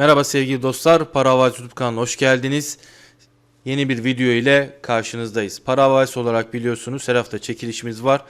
Merhaba sevgili dostlar, Para Havayis YouTube kanalına hoş geldiniz. Yeni bir video ile karşınızdayız. Para Havayis olarak biliyorsunuz her hafta çekilişimiz var.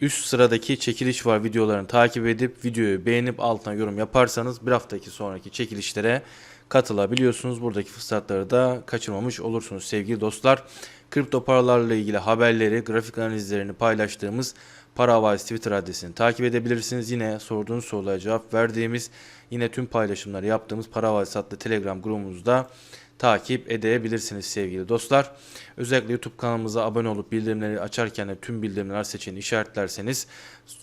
Üst sıradaki çekiliş var videolarını takip edip videoyu beğenip altına yorum yaparsanız bir haftaki sonraki çekilişlere katılabiliyorsunuz. Buradaki fırsatları da kaçırmamış olursunuz sevgili dostlar. Kripto paralarla ilgili haberleri, grafik analizlerini paylaştığımız Para Havayis Twitter adresini takip edebilirsiniz. Yine sorduğunuz sorulara cevap verdiğimiz, yine tüm paylaşımları yaptığımız Para Havayis adlı Telegram grubumuzda takip edebilirsiniz sevgili dostlar. Özellikle YouTube kanalımıza abone olup bildirimleri açarken de tüm bildirimler seçeneğini işaretlerseniz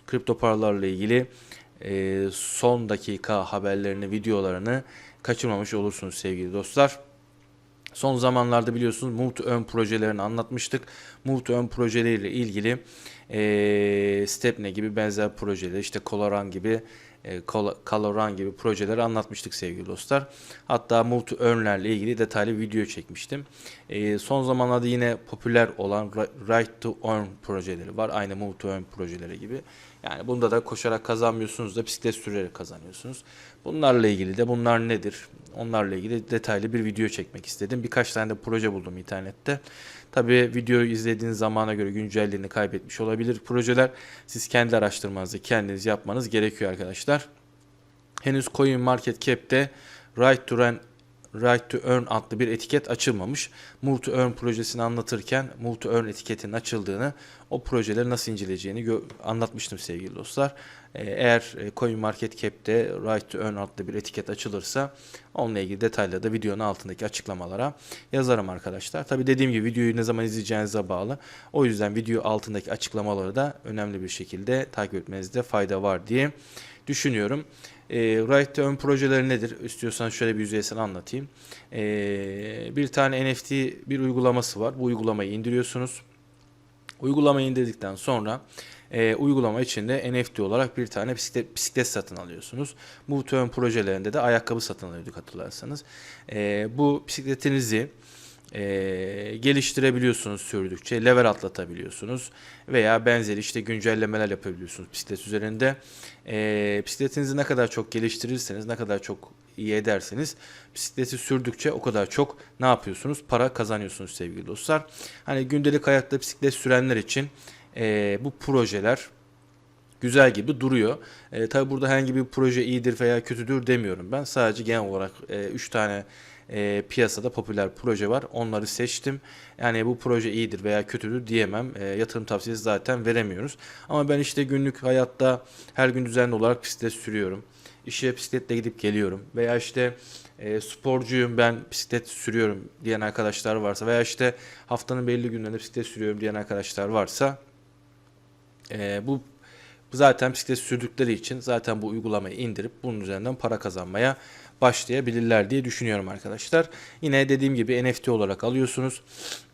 kripto paralarla ilgili son dakika haberlerini, videolarını kaçırmamış olursunuz sevgili dostlar. Son zamanlarda biliyorsunuz Move to Earn projelerini anlatmıştık. Move to Earn projeleriyle ilgili e, Stepne gibi benzer projeler, işte Coloran gibi e, Caloran gibi projeleri anlatmıştık sevgili dostlar. Hatta to Earn'lerle ilgili detaylı video çekmiştim. E, son zamanlarda yine popüler olan Ri- Right to Earn projeleri var. Aynı to Earn projeleri gibi. Yani bunda da koşarak kazanmıyorsunuz da bisiklet sürerek kazanıyorsunuz. Bunlarla ilgili de bunlar nedir? Onlarla ilgili detaylı bir video çekmek istedim. Birkaç tane de proje buldum internette. Tabii videoyu izlediğiniz zamana göre güncelliğini kaybetmiş olabilir projeler. Siz kendi araştırmanızı kendiniz yapmanız gerekiyor arkadaşlar. Henüz Coin Market Cap'te Right to Earn Right to Earn adlı bir etiket açılmamış. Move to Earn projesini anlatırken Move to Earn etiketinin açıldığını, o projeleri nasıl inceleyeceğini anlatmıştım sevgili dostlar. Ee, Eğer e, Coin Market Cap'te Right to Earn adlı bir etiket açılırsa onunla ilgili detayları da videonun altındaki açıklamalara yazarım arkadaşlar. Tabi dediğim gibi videoyu ne zaman izleyeceğinize bağlı. O yüzden video altındaki açıklamaları da önemli bir şekilde takip etmenizde fayda var diye düşünüyorum. E, Right to Earn projeleri nedir? İstiyorsan şöyle bir yüzeysel anlatayım. E, bir tane NFT bir uygulaması var. Bu uygulamayı indiriyorsunuz. Uygulamayı indirdikten sonra e, uygulama içinde NFT olarak bir tane bisiklet, bisiklet satın alıyorsunuz. To Earn projelerinde de ayakkabı satın alıyorduk hatırlarsanız. E, bu bisikletinizi e, geliştirebiliyorsunuz sürdükçe, level atlatabiliyorsunuz veya benzeri işte güncellemeler yapabiliyorsunuz bisiklet üzerinde. E, bisikletinizi ne kadar çok geliştirirseniz, ne kadar çok iyi ederseniz bisikleti sürdükçe o kadar çok ne yapıyorsunuz? Para kazanıyorsunuz sevgili dostlar. Hani gündelik hayatta bisiklet sürenler için e, bu projeler güzel gibi duruyor. E, tabi burada herhangi bir proje iyidir veya kötüdür demiyorum ben. Sadece genel olarak 3 tane e, piyasada popüler proje var. Onları seçtim. Yani bu proje iyidir veya kötüdür diyemem. E, yatırım tavsiyesi zaten veremiyoruz. Ama ben işte günlük hayatta her gün düzenli olarak bisiklet sürüyorum. İşe bisikletle gidip geliyorum. Veya işte e, sporcuyum ben bisiklet sürüyorum diyen arkadaşlar varsa veya işte haftanın belli günlerinde bisiklet sürüyorum diyen arkadaşlar varsa e, bu zaten bisiklet sürdükleri için zaten bu uygulamayı indirip bunun üzerinden para kazanmaya başlayabilirler diye düşünüyorum arkadaşlar. Yine dediğim gibi NFT olarak alıyorsunuz.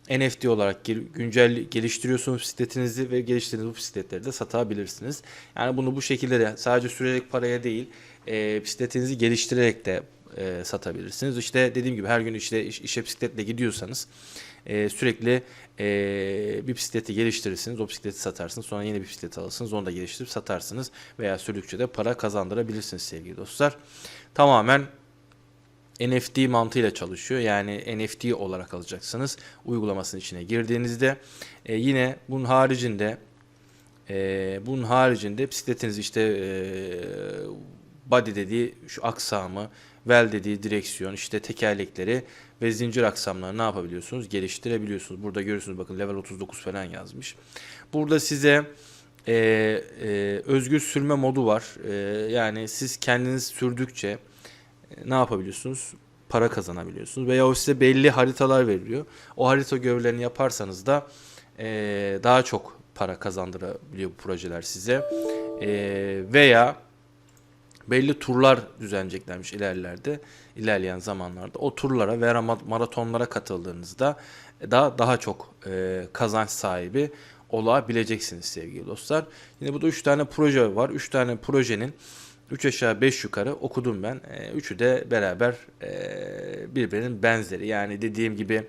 NFT olarak güncel geliştiriyorsunuz bisikletinizi ve geliştirdiğiniz bu bisikletleri de satabilirsiniz. Yani bunu bu şekilde de sadece sürerek paraya değil e, bisikletinizi geliştirerek de e, satabilirsiniz. İşte dediğim gibi her gün işte iş- işe bisikletle gidiyorsanız e, sürekli e, bir bisikleti geliştirirsiniz. O bisikleti satarsınız. Sonra yeni bir bisiklet alırsınız. Onu da geliştirip satarsınız. Veya sürdükçe de para kazandırabilirsiniz sevgili dostlar. Tamamen NFT mantığıyla çalışıyor. Yani NFT olarak alacaksınız uygulamasının içine girdiğinizde. E, yine bunun haricinde e, bunun haricinde bisikletiniz işte e, body dediği şu aksamı, well dediği direksiyon, işte tekerlekleri ve zincir aksamlarını ne yapabiliyorsunuz? Geliştirebiliyorsunuz. Burada görüyorsunuz bakın level 39 falan yazmış. Burada size e, e, özgür sürme modu var. E, yani siz kendiniz sürdükçe e, ne yapabiliyorsunuz? Para kazanabiliyorsunuz. Veya o size belli haritalar veriliyor. O harita görevlerini yaparsanız da e, daha çok para kazandırabiliyor bu projeler size. E, veya belli turlar düzenleyeceklermiş ilerlerde, ilerleyen zamanlarda. O turlara veya ma- maratonlara katıldığınızda daha daha çok e, kazanç sahibi olabileceksiniz sevgili dostlar. Yine burada 3 tane proje var. 3 tane projenin 3 aşağı 5 yukarı okudum ben. E, üçü de beraber e, birbirinin benzeri. Yani dediğim gibi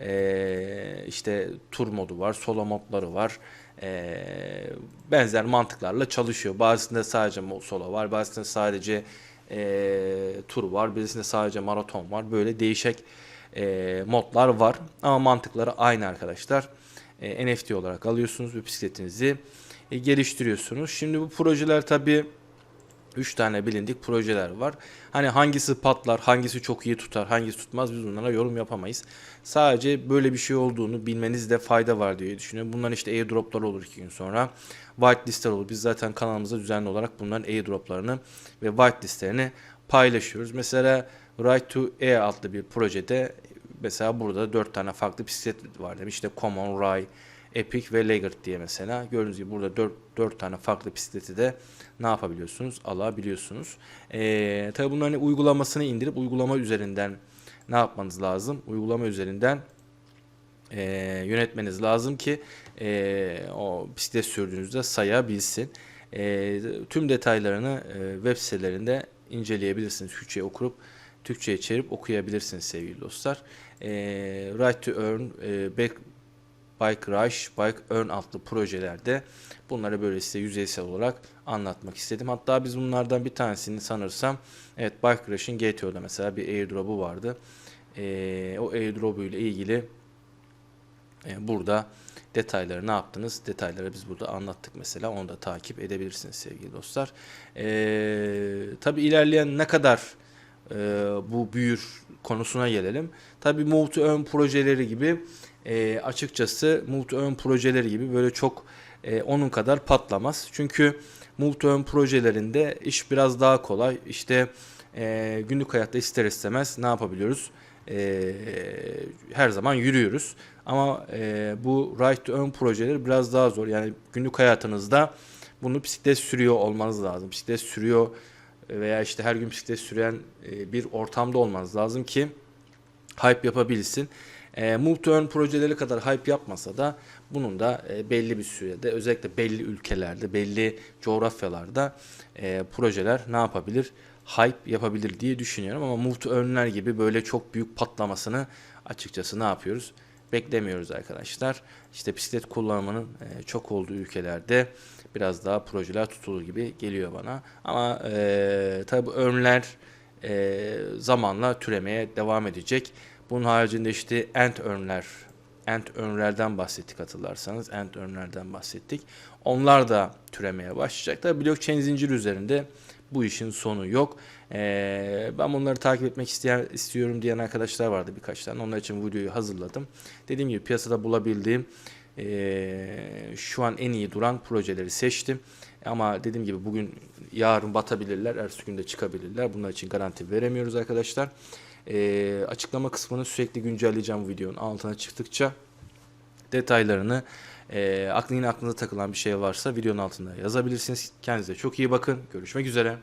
e, işte tur modu var, solo modları var. E, benzer mantıklarla çalışıyor. Bazısında sadece solo var, bazısında sadece e, tur var. Birisinde sadece maraton var. Böyle değişik e, modlar var. Ama mantıkları aynı arkadaşlar. E, NFT olarak alıyorsunuz ve bisikletinizi e, geliştiriyorsunuz. Şimdi bu projeler tabii 3 tane bilindik projeler var. Hani hangisi patlar, hangisi çok iyi tutar, hangisi tutmaz biz bunlara yorum yapamayız. Sadece böyle bir şey olduğunu bilmenizde fayda var diye düşünüyorum. Bunların işte airdroplar olur 2 gün sonra. Whitelistler olur. Biz zaten kanalımızda düzenli olarak bunların airdroplarını ve whitelistlerini paylaşıyoruz. Mesela Right to Air adlı bir projede mesela burada 4 tane farklı bisiklet var demiş. İşte Common, Rai, Epic ve Laggard diye mesela. Gördüğünüz gibi burada 4, 4 tane farklı bisikleti de ne yapabiliyorsunuz? Alabiliyorsunuz. Ee, tabii bunların uygulamasını indirip uygulama üzerinden ne yapmanız lazım? Uygulama üzerinden e, yönetmeniz lazım ki e, o bisiklet sürdüğünüzde sayabilsin. E, tüm detaylarını e, web sitelerinde inceleyebilirsiniz. Türkçe'ye okurup Türkçe'ye çevirip okuyabilirsiniz sevgili dostlar. E, right to Earn, e, Back, Bike Rush, Bike Earn adlı projelerde bunları böyle size yüzeysel olarak anlatmak istedim. Hatta biz bunlardan bir tanesini sanırsam evet Bike Rush'ın GTO'da mesela bir airdrop'u vardı. E, o airdrop'u ile ilgili e, burada detayları ne yaptınız? Detayları biz burada anlattık mesela. Onu da takip edebilirsiniz sevgili dostlar. E, tabii ilerleyen ne kadar e, bu büyür konusuna gelelim. Tabii Move to Earn projeleri gibi e, açıkçası to Earn projeleri gibi böyle çok e, onun kadar patlamaz. Çünkü to Earn projelerinde iş biraz daha kolay. İşte e, günlük hayatta ister istemez ne yapabiliyoruz? E, her zaman yürüyoruz. Ama e, bu Right to Earn projeleri biraz daha zor. Yani günlük hayatınızda bunu bisiklet sürüyor olmanız lazım. Bisiklet sürüyor veya işte her gün bisiklet süren e, bir ortamda olmanız lazım ki hype yapabilsin. E, Move to Earn projeleri kadar hype yapmasa da bunun da e, belli bir sürede özellikle belli ülkelerde, belli coğrafyalarda e, projeler ne yapabilir? Hype yapabilir diye düşünüyorum ama Move to Earn'ler gibi böyle çok büyük patlamasını açıkçası ne yapıyoruz? Beklemiyoruz arkadaşlar. İşte bisiklet kullanımının e, çok olduğu ülkelerde biraz daha projeler tutulur gibi geliyor bana. Ama e, tabi earn'ler e, zamanla türemeye devam edecek. Bunun haricinde işte end earn'ler, end earn'lerden bahsettik hatırlarsanız. End earn'lerden bahsettik. Onlar da türemeye başlayacak. Tabi blockchain zinciri üzerinde bu işin sonu yok. Ee, ben bunları takip etmek isteyen istiyorum diyen arkadaşlar vardı birkaç tane. Onlar için videoyu hazırladım. Dediğim gibi piyasada bulabildiğim ee, şu an en iyi duran projeleri seçtim. Ama dediğim gibi bugün yarın batabilirler, ertesi günde çıkabilirler. Bunlar için garanti veremiyoruz arkadaşlar. Ee, açıklama kısmını sürekli güncelleyeceğim videonun altına çıktıkça detaylarını e, aklın aklınıza takılan bir şey varsa videonun altında yazabilirsiniz. Kendinize çok iyi bakın. Görüşmek üzere.